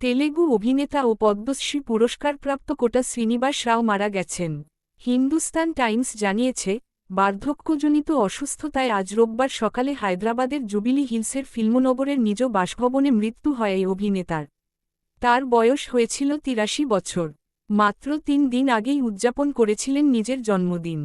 তেলেগু অভিনেতা ও পদ্মশ্রী পুরস্কারপ্রাপ্ত কোটা শ্রীনিবাস রাও মারা গেছেন। হিন্দুস্তান টাইমস জানিয়েছে, বার্ধক্যজনিত অসুস্থতায় আজ রোববার সকালে হায়দ্রাবাদের জুবিলি হিলসের ফিল্মনগরের নিজ বাসভবনে মৃত্যু হয় এই অভিনেতার। তার বয়স হয়েছিল তিরাশি বছর। মাত্র তিন দিন আগেই উদযাপন করেছিলেন নিজের জন্মদিন।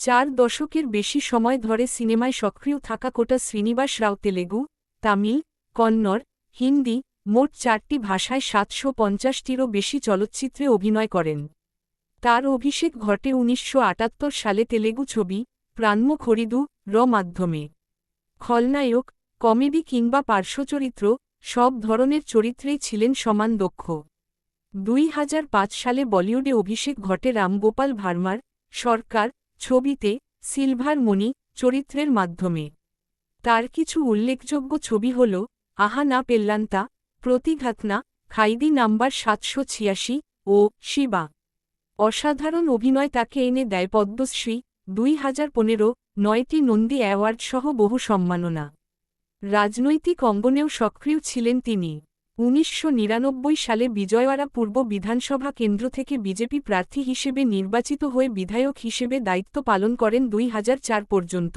চার দশকের বেশি সময় ধরে সিনেমায় সক্রিয় থাকা কোটা শ্রীনিবাস রাও তেলেগু, তামিল, কন্নড়, হিন্দি মোট চারটি ভাষায় সাতশো পঞ্চাশটিরও বেশি চলচ্চিত্রে অভিনয় করেন। তার অভিষেক ঘটে উনিশশো আটাত্তর সালে তেলেগু ছবি প্রাণ্য খরিদু র মাধ্যমে। খলনায়ক, কমেডি কিংবা পার্শ্বচরিত্র সব ধরনের চরিত্রেই ছিলেন সমান দক্ষ। দুই হাজার পাঁচ সালে বলিউডে অভিষেক ঘটে রামগোপাল ভার্মার সরকার ছবিতে সিলভার মণি চরিত্রের মাধ্যমে। তার কিছু উল্লেখযোগ্য ছবি হল আহা না পেল্লান্তা প্রতিঘাতনা, খাইদি নাম্বার সাতশো ছিয়াশি ও শিবা। অসাধারণ অভিনয় তাকে এনে দেয় পদ্মশ্রী, দুই হাজার পনেরো, নয়টি নন্দী অ্যাওয়ার্ড সহ বহু সম্মাননা। রাজনৈতিক অঙ্গনেও সক্রিয় ছিলেন তিনি। উনিশশো নিরানব্বই সালে বিজয়ওয়াড়া পূর্ব বিধানসভা কেন্দ্র থেকে বিজেপি প্রার্থী হিসেবে নির্বাচিত হয়ে বিধায়ক হিসেবে দায়িত্ব পালন করেন দুই হাজার চার পর্যন্ত।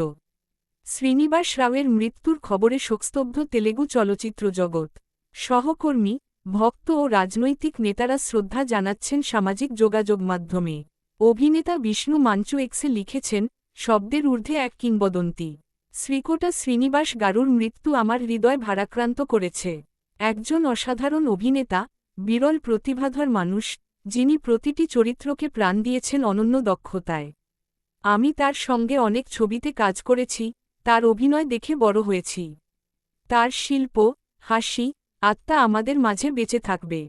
শ্রীনিবাস রাওয়ের মৃত্যুর খবরে শোকস্তব্ধ তেলেগু চলচ্চিত্র জগৎ। সহকর্মী, ভক্ত ও রাজনৈতিক নেতারা শ্রদ্ধা জানাচ্ছেন সামাজিক যোগাযোগ মাধ্যমে। অভিনেতা বিষ্ণু মাঞ্চু এক্সে লিখেছেন, শব্দের ঊর্ধ্বে এক কিংবদন্তি। শ্রীকোটা শ্রীনিবাস গারুর মৃত্যু আমার হৃদয় ভারাক্রান্ত করেছে। একজন অসাধারণ অভিনেতা, বিরল প্রতিভাধর মানুষ, যিনি প্রতিটি চরিত্রকে প্রাণ দিয়েছেন অনন্য দক্ষতায়। আমি তার সঙ্গে অনেক ছবিতে কাজ করেছি, তার অভিনয় দেখে বড় হয়েছি। তার শিল্প, হাসি আত্মা আমাদের মাঝে বেঁচে থাকবে।